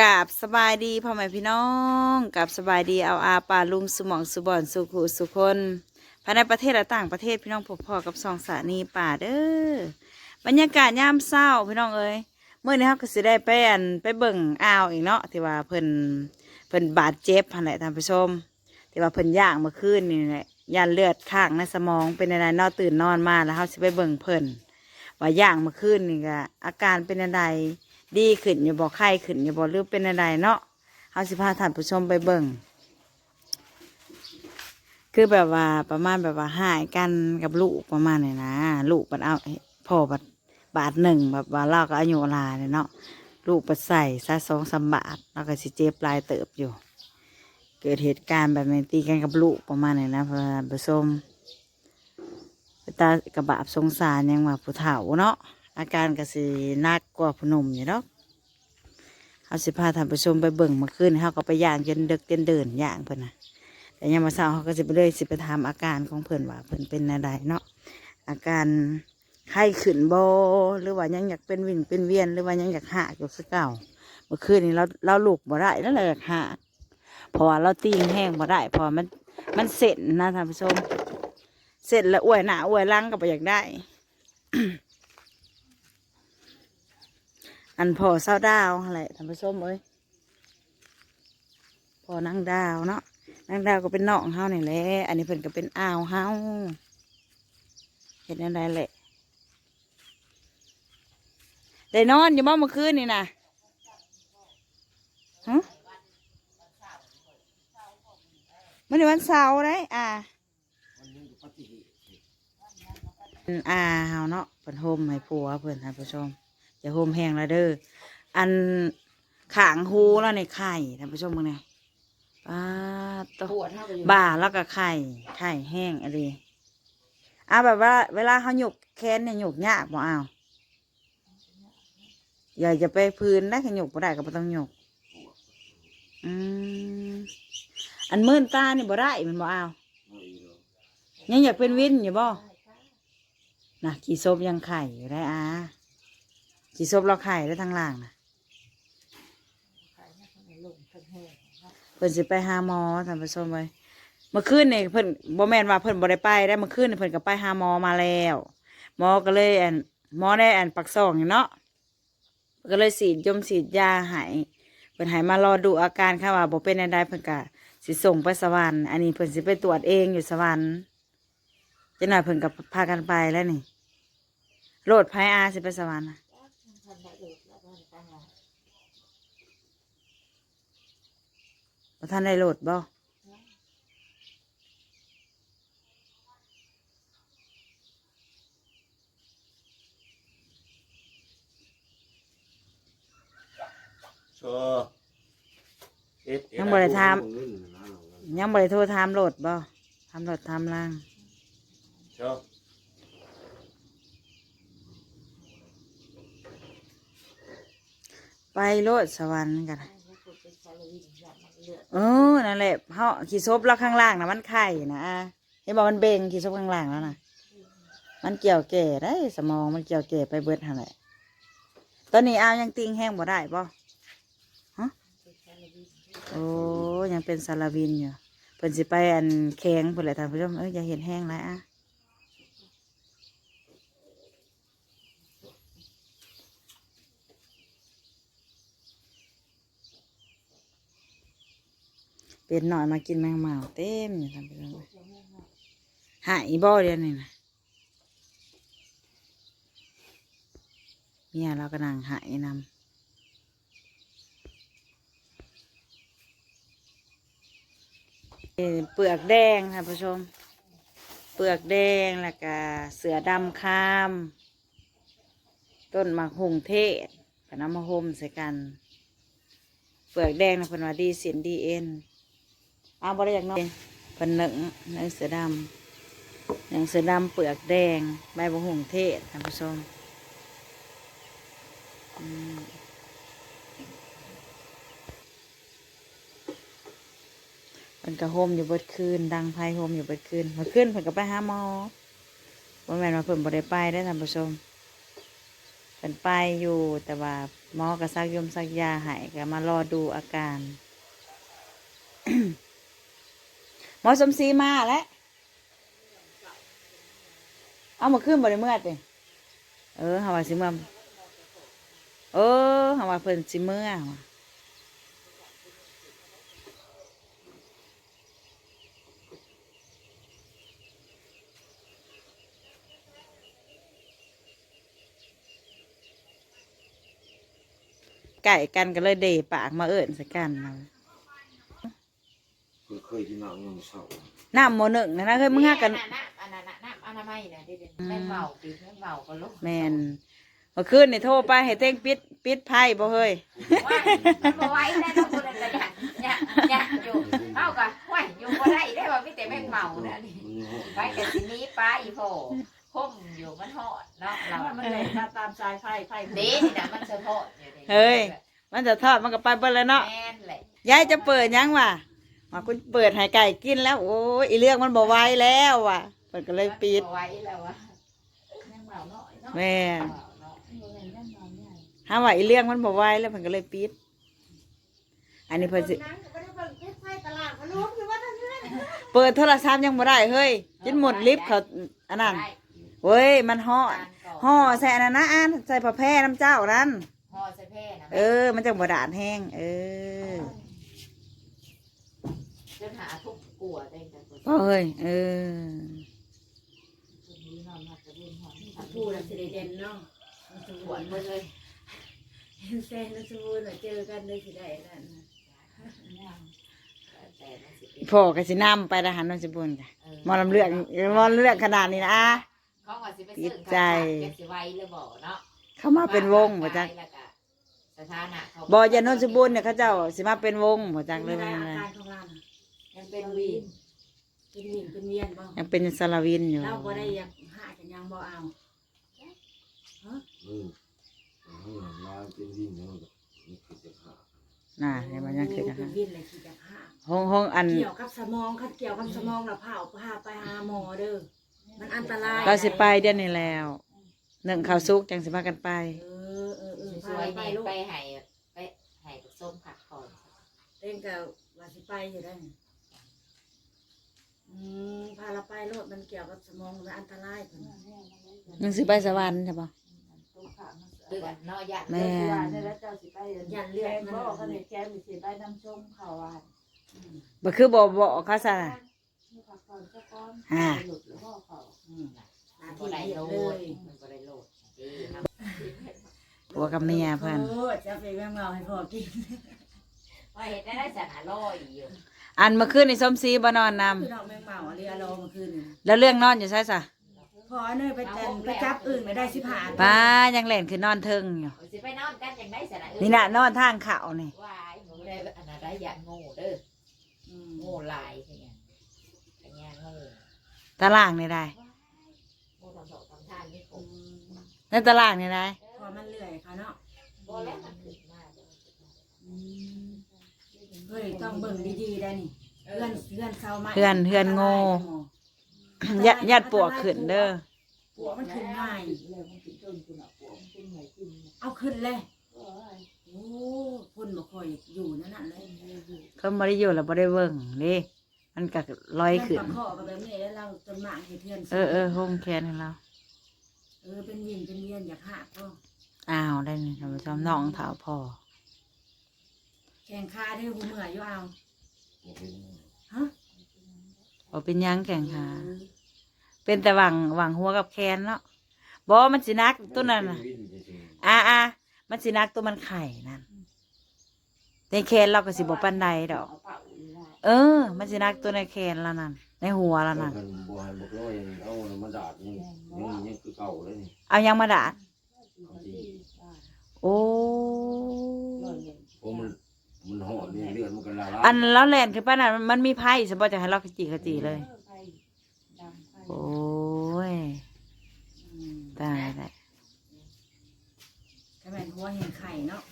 กับสบายดีพ่อแม่พี่น้องกับสบายดีเอาอาปาลุงสมองสุบอนสุขุสุคนภายในประเทศและต่างประเทศพี่น้องพบพ่อกับสองสานีป่าเด้อบรรยากาศยามเศร้าพี่น้องเอ้ยเมื่อนี้เขาก็สิได้ไปอันไปเบิ่งอ่าวอีกเนาะที่ว่าเพิ่นเพิ่นบาดเจ็บพันแหละท่านผู้ชมที่ว่าเพิ่นย่างเมื่อคืนนี่แหละยันเลือดข้างในสมองเป็นอะไรนอนตื่นนอนมาแล้วเขาสิไปเบิ่งเพิ่นว่าย่างเมื่อคืนนี่ก็อาการเป็นอะไร ดีขึ้นอย่าบอกไข้ขึ้นอย่าบอกหรือเป็นอะไรเนาะเฮาสิพาท่านผู้ชมไปเบิ่งคือแบบว่าประมาณแบบว่าหายกันกับลูกประมาณนี้นะลูกบัดเอาพ่อบัดบาทหนึ่งแบบว่าเราก็อายุลายเลยเนาะลูกบัดใส่ซะสองสามบาทเราก็สิเจ็บปลายเติบอยู่ เกิดเหตุการณ์แบบนี้ตีกันกับลูกประมาณนี้นะท่านผู้ชมตากระบาบสงสารยังว่าผู้เฒ่าเนาะ อาการก็สิหนักกว่าผู้หนุ่มอยู่เนาะเขาสิพาท่านผู้ชมไปเบิ่งมาขึ้นเขาก็ไปย่างจนดึกจนเดินย่างเพิ่นนะแต่ยามมาเช้าเขาก็สิไปเลยสิไปถามอาการของเพิ่นว่าเพิ่นเป็นอะไรเนาะอาการไข้ขึ้นโบหรือว่ายังอยากเป็นวิ่งเป็นเวียนหรือว่ายังอยากหากอยู่คือเก่าเมื่อคืนนี้เราเราลุกบ่ได้แล้วเราอยากหากเพราะว่าเราตีงแห้งบ่ได้เพอมันมันเสร็จนะท่านผู้ชม เสร็จแล้วอวยหน้าอวยหลังก็บ่อยากได้ อันพอเศร้าดาวอะไรท่านผู้ชมเอ้ยพอนั่งดาวเนาะนั่งดาวก็เป็นน้องเฮานี่แหละอันนี้เพิ่นก็เป็นอ้าวเฮาเห็นอะไรแหละได้นอนอยู่บ้านเมื่อคืนนี่นะฮะมื่อวันเสาร์ได้อ่าอันอาเฮาเนาะเพิ่นโฮมให้ผัวเพิ่นท่านผู้ชม อย่าโฮมแห้งแล้วเด้ออันขางหูแล้วในไข่ท่านผู้ชมมึงเนี่ยป้าดตปวดเท่ากับอยู่บ่าแล้วก็ไข่ไข่แห้งอะไรอะแบบว่า เวลาเขาหยกแค้นเนี่ยหยกยากบ่เอาอย่าจะไปพื้นได้ขยกบ่ได้ก็บ่ต้องหยก อืมอันมื่นตานี่บ่ได้มันบ่เอายังอยากเป็นวินอยู่บ่น่ะขี่ซบยังไข่อยู่ได้อา สีซบเราไข่ได้ทั้งล่างนะเพิ่นสิไปหาหมอท่านผู้ชมไว้เมื่อคืนนี่เพิ่นบ่แม่นว่าเพิ่นบ่ได้ไปได้เมื่อคืนนี่เพิ่นก็ไปหาหมอมาแล้วหมอก็เลยอันหมอได้อันปักซองอยู่เนาะก็เลยฉีดยมฉีดยาให้เพิ่นให้มารอดูอาการค่ะว่าบ่เป็นอันใดเพิ่นก็สิส่งไปสวรรค์อันนี้เพิ่นสิไปตรวจเองอยู่สวรรค์จังหน่อยเพิ่นก็พากันไปแล้วนี่โลดภัยอาสิไปสวรรค์ น่ะว่าท่านได้โหลดบ่โชว์เอ็ดยังบริทามยังบริโทรถามโหลดบ่ทำโหลดทำล่างโชว์ไปโลดสวรรค์กัน เออนั่นแหละเฮาขี่ซบแล้วข้างล่างนะมันไข่นะเห็นบอกมันเบ่งขี่ซบข้างล่างแล้วนะมันเกี่ยวแก่ได้ สมองมันเกี่ยวแก่ไปเบิดหั่นแหละตอนนี้เอายังติงแห้งบ่ได้บ่ฮะโอ้ยังเป็นซาลาวินอยู่เพิ่นสิไปอันแข็งเพิ่นแหละท่านผู้ชมเอ้ยอย่าเห็นแห้งแล้วอะ เป็นหน่อยมากินแมงเมาเต็มอยู่ทำไปเลยหายบ่อเดียวนี่นะเมียเราก็นั่งหายนำเปลือกแดงท่านผู้ชม เปลือกแดงแล้วก็เสือดำคาม ต้นมะฮุงเทศกับน้ำมะฮมใส่กัน เปลือกแดงนะพนว่าดีเสียนดีเอ็น เอาบริจากน้อยเพิ่นหนึ่งหนึ่งเสือดำหนึ่งเสือดำเปลือกแดง ใบบะหุ่งเทศท่านผู้ชมอืมเพิ่นก็โฮมอยู่เบิดคืน ดังไพ่โฮมอยู่เบิดคืนมื่อคืนเพิ่นก็ไปหาหมอบ่แม่นว่าเพิ่นบ่ได้ไปได้ท่านผู้ชมเพิ่นไปอยู่แต่ว่าหมอก็ซักยมซักยาให้ก็มารอดูอาการ หมอสมศรีมาแล้วเอามาขึ้นบริเมื่อติเออหาว่าสิเมื่อเออหาว่าเพิ่นสิเมื่อไก่กันก็เลยเดปากมาเอิญใส่กันเอา เคยเคยที่นั่งยังเศร้าน้ำโมหนึ่งนะนะเคยมึงหักกัน น้ำอันนั้นน่ะน้ำอนามัยน่ะเด็ดๆแม่นเบาปีแม่นเบาก็ลูกแมนเมื่อคืนนี่โทรไปให้เต้งปิดปิดไพ่บ่เฮ้ยว่ามันบ่ไหว้ได้ต้องคนละอย่างเนี่ยเนี่ยอยู่เฮาก็ไหวอยู่บ่ได้ได้ว่ามีแต่แม่งเมาน่ะนี่มันยังโหดไปกับสิหนี้ป้าอีโพห่มอยู่มันฮอดเนาะเรามันเลยมาตามสายไฟไฟเด้นี่น่ะมันสะโพดอยู่นี่เฮ้ย มันจะทอดมันก็ไปเบิ่แล้วเนาะแม่นแหละยายจะเปิดยังวะ มาคุณเปิดให้ไก่กินแล้ว โอ้ยอีเรื่องมันบ่ไหวแล้วว่ะเปิดก็เลยปิดบ่ไหว้แล้ววะแม่งเบาหน่อยเนาะแม่นเบาเนาะเงินแม่งเบาใหญ่ถ้าว่าอีเรื่องมันบ่ไหวแล้วเพิ่นก็เลยปิด อันนี้เพิ่นสิเปิดโทรศัพท์ยังบ่ได้เฮ้ยจนหมดลิฟต์เขาอันนั้นได้เว้ยมันห่อการก่อนห่อใส่อันนั้นนะอันใส่ผ้าแพร่น้ำเจ้านั้น ห่อใส่แพร่นะเออ มันจังบ่ดาดแห้งเออ จนหาทุกกลัวได้แต่ตัวพ่อเฮ้ยเออนี้นอนมาจะเล่นหอนพูดแล้วสิได้เด่นเนาะมันจะปหววดนหมดเลยแซนแล้วสมูนเจอกันเลยสิได้นั่นแต่มันสิเป็นพ่อก็สินำไปทหารนนทบุญจ้ะมอลำเลือกมอลำเลือกขนาดนี้นะ เขาว่าสิไปติซื้ดใจแกสิไว้หรือบ่เนาะเขามาเป็นวงบ่จักแล้วก็สถานะเขาบ่อยานนทบุญเนี่ยเขาเจ้าสิมาเป็นวงบ่จักเลยได้มันอาเลยการของเรา ยังเป็นวีนเป็นหมิ่นเป็นเวียนบ่ยังเป็นสารวินอยู่ เราบ่ได้อยากหากันยังบ่เอาเออเออมาเป็นดินเนี่ยมันก็นี่คือจะขาดน่ะเห็นมันยังคือจังเป็ฮะนวินเลยคิดจะหาห้องห้องอัน เกี่ยวกับสมองคัดเกี่ยวกับสมองแล้วพาพาไปหาหมอเด้อมันอันตรายเราสิไปเดือนนี้แล้วหนึ่งข้าวสุกจังสิพากันไป เออเออเออสพาวยไปๆนี่ลูกไปให้ไปให้ส้มผักก่อนเล่นกับว่าสิไปอยู่ได้อื มพาเราไปโลดมันเกี่ยวกับสมองมันอันตรายพุ่นมึงสิไปสวรรค์ใช่ปะเดือดเนาะยะแม่แล้วเจ้าสิไปยันเลือดมันก็เลยแกมีสิไปน้ำชมเขาว่า บ่คือบ่บ่เขาซะมีผักก่อนเจ้าก้อนอ่าหลุดหรือพ่อเขาอืมหาบ่ที่ได้เดียโลวเลดยมันบ่ได้โลดดีครับผัวกับเมียเพิ่นโอ้จะไปแม่เมาให้พ่อกินว่าเฮ็ดได้ได้สนาลอยอยู่ อันเมื่อคืนนี่ส้มซีบ่นอนนำคือดอกแมงเมาเรียรอเมื่อคืนนี่แล้วเรื่องนอนอยู่ใช่ซะพอเนยไปแตนไปจับอื่นไม่ได้สิผ่านป้ายังเล่นคือนอนเทิงอยู่สิไปนอนกันจังได้สนานี่น่ะนอนทางเขานี่วายหนูได้อันนั้นได้ยานโง่เด้ออืมโง่หลายใช่ไหมอันนี้โง่ตารางนี่ได้โง่ทำสองทำท่านี่ผอืมมในตารางนี่ได้พอมันเลื่อยค่ะเนาะ บ่แล้วมันขึ้นมาเด้อ อืม เฮ้ยต้องเบิ่งดีๆได้นี่เอเพื่ออนเพื่อนเศร้าไหมเพื่อนเพื่อนโง่ญาติญาติปวกขึ้นเด้อปวกมันขึ้นง่ายเลยมันขึ้นต้นคุณอะปวกมันขึ้นไหนขึ้นเอาขึ้นเลยโอ้ยโอ้พุ่นบ่ค่อยอยู่นั่นน่ะเลยเขาบ่ได้อยู่แล้วบ่ได้เบิ่งนี่มันก็ลอยขึ้นมันประคอกับแบบนี้แล้วเราต้นหมากให้เพื่อนเออเออโฮมแคนให้เราเออเป็นวินเป็นเวียนอยากหักก็อ้าวได้นี่ท่านผู้ชมน้องเท้าพ่อแข่งขาได้หูเมื่อยอยู่เอาบ่เป็นฮะบ่เป็นหยังแข่งขาเป็นแต่หวังหวังหัวกับแคนเนาะบ่มันสินักตัวนั้นน่ะเป็วิจริงอ่าอ่ามันสินักตัวมันไข่นั่นในแคนเราก็สิบ่ปานใดดอก เอาเป่าอีกแล้วเออมันสินักตัวในแคนแล้วนั่นในหัวแล้วๆนั่นกันบ่ให้บ่ร้อยเอามาดาดนี่ยังยังคือเก่าเลยนี่เอายังมาดาดเอาจริงโอ้เพราะมัน มันหอดนี่เลือดมันก็ละลายอันแล้วแลนคือป้าน่ะมันมีไพ่สมบัติจะให้เราขจีขจีเลย โอ้ยอืมตายได้ก็แม่นหัวเห็นไข่เนาะ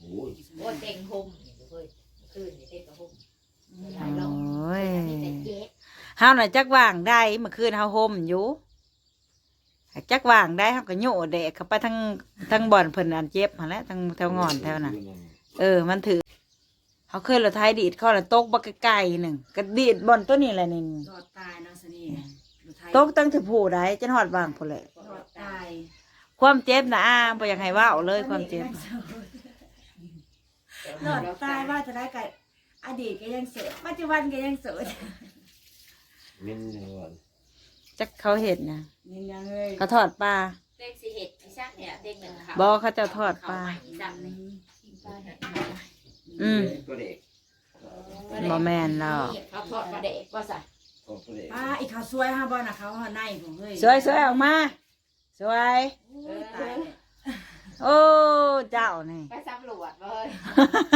โอ้ยโอ้เต็งหุ่มนี่เว้ยคืนนี่เต็งกับหุ่มอืมโอ้ยมีแต่เจ๊กเฮาน่ะจักว่างได้เมื่อคืนเฮาห่มอยู่จักว่างได้เขาก็โยเดะเข้าไปทั้งทั้งบ่อนเพิ่นอันเจ็บหันแหล้วทั้งแถวงอนแถวน่ะเออ มันถือ เขาเคยเราท้ายดีดเขาละตกบักไก่หนึ่งก็ดีดบ่อนตัวนี้แหละนี่รอดตายเนาะสนี่ดูไทยตกตั้งถือผู้ได้จนหอดบางพุ่นเลยรอดตาย ความเจ็บนะอาบ่อยากให้เว่าเลยความเจ็บรอดตายว่าจะได้กับอดีตก็ยังโสดปัจจุบันก็ยังโสดเม้นอย่างก่อนจักเขาเห็นนะนี่ยังเลยเขาทอดปลาเด็กสิเห็ดพี่ชักเนี่ยเด็กหนึ่งเขาบ่เขาจะทอดปลาเขใหม่ซ้ำนี่ อืม ตัวเด็กบ่แม่นหรอก เขาทอดปลาเด็กว่าซะของตัวเด็กป้าอีกเขาวสวยฮะบ่น่ะเขาหาในผมเฮ้ยสวยสวยออกมา สวยโอ้ยตายแล้วโอ้เจ้านี่ ไปสำรวจเลย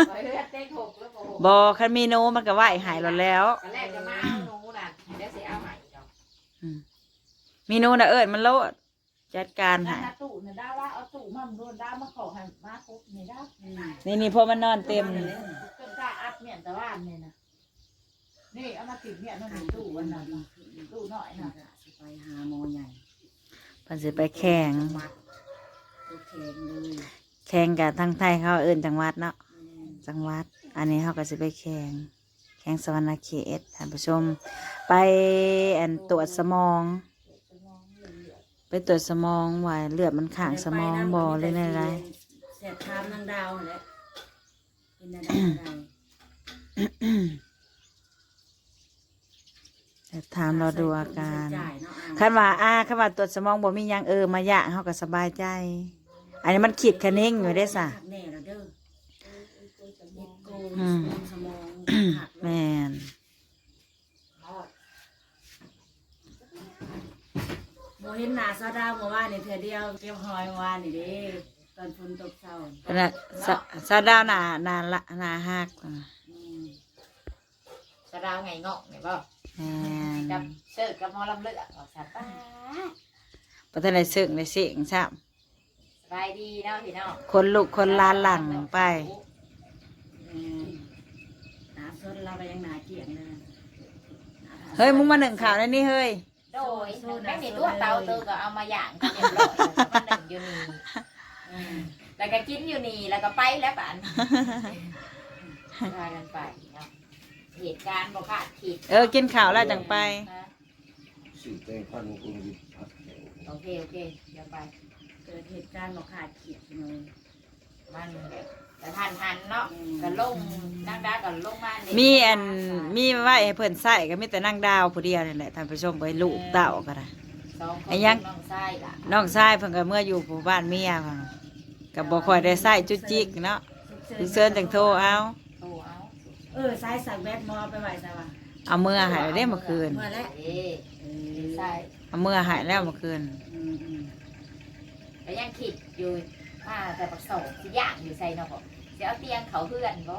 ไปเลือดเต้นหกแล้วก็หกบ่คันมีหนูมันก็ไหวหายแล้วแล้ว ตอนแรกจะมาเอาหนูน่ะเดี๋ยวสิเอาใหม่ดอกมีหนูน่ะเอิ้นมันโลด จัดการนั่ให้นนะตู่เนี่ยได้ว่าเอาตู่มาโดนได้มาขอให้มาครบเนี่ยได้อืมนี่นี่พอมันนอนเต็มนี่จนกล้าอัดเนี่ยแต่ว่าเนี่ยนะนี่เอามาติดเนี่ยนั่นเป็นตู่วันนั้นน่ะตู่หน่อยนะสิไปหาหมอใหญ่เพิ่นสิไปแข่งมัดตัวแข็งเลยแข่งกับทางไทยเขาเอิ้นจังหวัดเนาะแม่นจังหวัด อันนี้เขาก็จะไปแข่งแข่งสวรรณเขตท่านผู้ชม ไปอันตรวจสมองไป ตรวจสมองว่าเลือดมันข้างสมองบอเลยในไรแสบทามนางดาวแหละเป็นอะไรอะไรแต่ถามเราดูอาการจ่ายเนาะอะคันว่าอาคันว่าตรวจสมองบ่มีหยังเออมาย่างเขาก็สบายใจ อันนี้มันขีดคะเน่งอยู่ได้อสะแน่แล้วเด้อเอ็กโกอืมสมองหักแม่น โม เห็นหน้าซาดาวเมื่อวานนี่เธอเดียวเก็บหอยเมื่อวานนี่เด้ตอนฝนตกเช้าขณะสะสะดาวหนาหนาละหนาหักอืมสะดาวไงงอกเนี่ยบ่แม่นกับเสิร์ฟกับหมอลำเลือดบอกสัตว์ป้าประเทศไหนซึ่งในเสียงซ้สบายดีเนาะพี่น้องำคนลูกคนลานหลังไป อืมหน้าสดเราไปยังหน้าเกลียงเลยเฮ้ยมึงมาหนึ่งข่าวในนี่เฮ้ย โดยแม่มีตัวเตาเตอก็เอามาย่างกันเรียบร้อยแล้วก็มาหนึ่งอยู่นี่อืมแล้วก็กินอยู่นี่แล้วก็ไปแล้วป่านว่ากันไปเนาะเหตุการณ์บ่คาดคิดเออกินข่าวแล้วจังไปนะสื่อแตงพันธุ์คุณวิทย์พัดแถวโอเคโอเคเดี๋ยวไปเกิดเหตุการณ์บอกขาดเขียดเลยมันแต่ทันทันๆเนาะก็ลงนักดาก็ลงมาเล่มีอันมีไว้ให้เพิ่นใส่ก็มีแต่นั่งดาวผู้เดียวนี่แหละท่านผู้ชมไปลูกเต่าก็ได้ สองคนไอ้ยัง น้องชายล่ะน้องชายเพิ่นก็เมื่ออยู่ผู้บ้านเมียเพิ่นก็บ่ค่อยได้ใส่จุกจิกเนาะลูกเซินจังโทรเอาโตเอาเออสายสักแบดมอไปไหวซะวะเอามือใหายได้เมื่อคืน เมื่อแล้วเอ๊ะเออใช่เอามือใหายแล้วเมื่อคืน อืมอืมแล้วยังคิดอยู่ว่าแต่ประสบสิย่างอยู่ใส่เนาะบอ กสิเอาเตียงเขาเพื่อนบ่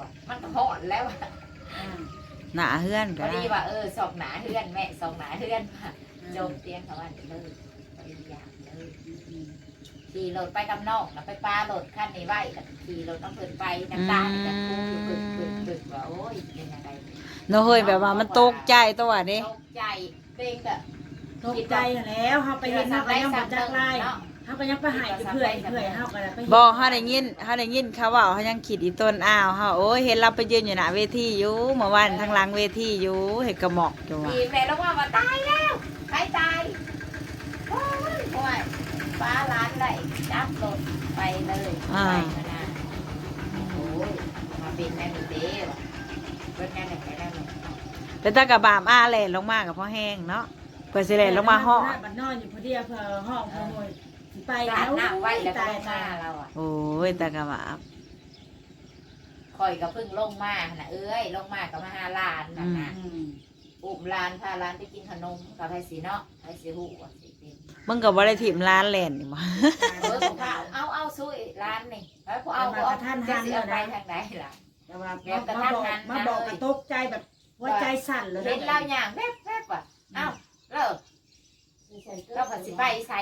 วะมันก็หอนแล้วอะอ่าหน้าเฮือนพก็อได้ดีว่าเออสองหนาเพื่อนแม่สองหนาเพื่อนว่ะโจมเตียงเขาว่าเลยพอดีย่างเลยอืมขี่รถไปกับน้องแล้วไปปลารถขั้นนี้ไว้กับขี่รถต้องเปิดไปน้ำตาจะพุ่งอยู่ปึกปึกปึกว่าโอ้ยเป็นยังไงเนาะเฮ้ยแบบว่ามันตกใจตัวนี้ตกใจเบ่งก็ตกใจแล้วเฮาไปเห็นเฮาก็ยังบ่จักไล่เนาะ เฮาก็ยังไปหายเพื่อยเพื่อยเฮาก็ได้ไปบ่เฮาได้ยินเฮาได้ยินเขาเว้าเฮายังคิดอีต้นอ้าวเฮาโอ้ยเห็นเราไปยืนอยู่หน้าเวทีอยู่เมื่อวานทางหลังเวทีอยู่เห็นกระหมอกอยู่ว่ามีแม่แล้วว่ามาตายแล้วใครตายโอ้ยโอ้ยฟ้าร้านไหลจับรถไปเลยไปมานาโอ้ยมาเป็นแม่มีเด้อเพิ่นแม่ไหนไปแล้วเนี่ยเป็นตากระบามอ้าแล่นลงมากับพ่อแห้งเนาะเพิ่นสิแล่นลงมาฮอดบัดนอนอยู่พอดีเพื่อห้องขโมยสิ ไปกาดหน้าไว้แล้วก็ตายลงตามาเราอะโอ้ยตากระบาบคอยก็เพิ่งลงมาน่ะเอ้ยลงมากับมาหาหลานน่ะนะอืมอุ้มลานพาหลานไปกินขนมกับไผสีเนาะไผสีหูว่าสิเป็นมึงก็บ่ได้ถิ่มร้านแล่นนี่บ่เออผมเอาเอาเอาซุยร้านนี่แล้วผมเอาผมเอาจะสิเอาไปทางไหนล่ะแต่ว่ามาบอกมาบอกกระตกใจแบบหัวใจสั่นเลยเห็นเราอย่างแวบแวบว่ะเอ้าเลิกเราผัดสิไปใส่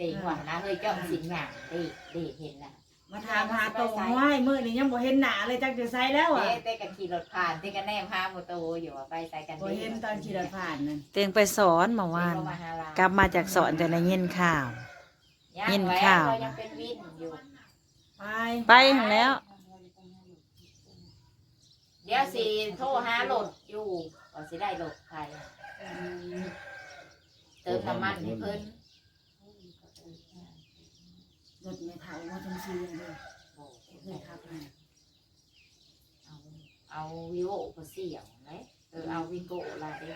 ต็งว่ะนะเฮ้ยเจ้าสินอย่างเด็เด็เห็นน่ะมาถามหาตรงห้อยมื้อนี้ยังบ่เห็นหน้าเลยจักจะใส่แล้วอะเต้เต้กันขี่รถผ่านเต้กันแนมหาโมโตอยู่ว่าไปใส่กันบ่เห็นตอนขี่รถผ่านนั่นเตียงไปสอนเมื่อวานเต้มาหาเรากลับมาจากสอนจะได้ยินข่าวยังยินแหวข่าวเรายังเป็นวินอยู่ไปไปถึงแล้ว เดี๋ยวสิโทรหารถอยู่ว่าสิได้รถใครเติมน้ำมันให้เพิ่น รถไม่เท่าว่าจังซี่เลยเคยขับมาเอาเอาวิโอก็เสี่ยงเลยเออเอาวิโก้ละเด้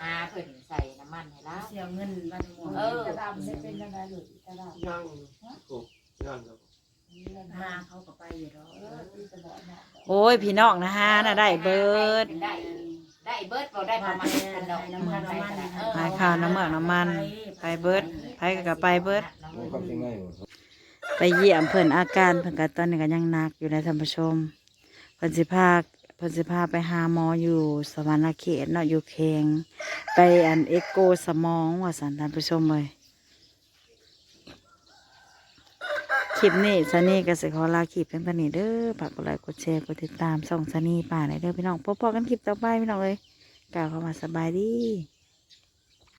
หาเพิ่นใส่น้ำมันให้แล้วเสียเงินบ้านหมดเออจะดำได้เป็นยังไงหรือจะดำยังโอ้ยังครับหาเขาก็ไปอยู่ดอกเออที่จะบอกเนาะโอ้ยพี่น้องนะฮะน่ะได้เบิดได้ได้เบิดบ่ได้ประมาณพันดอกน้ำมันน้ำมันหายข่าวน้ำเมือกน้ำมันไปเบิดไปก็ไปเบิดมันความจริงง่ายหมด ไปเยี่ยมเพิ่นอาการเพิ่นก็ตอนนี้ก็ยังหนักอยู่ในท่านผู้ชมเพิ่นสิพาเพิ่นสิพาไปหาหมออยู่สวรรณเขตเนาะอยู่เคงไปอันเอ็กโกสมองว่าสันท่านผู้ชมเลยคลิปนี้ซันนี่ก็สิขอลาคลิปเป็นปนีเด้อฝากกดไลค์กดแชร์กดติดตามส่องซันนี่ป่าในอยเด้อพี่น้องพบกันคลิปต่อไปพี่น้องเลยกล่าวเข้ามาสบายดี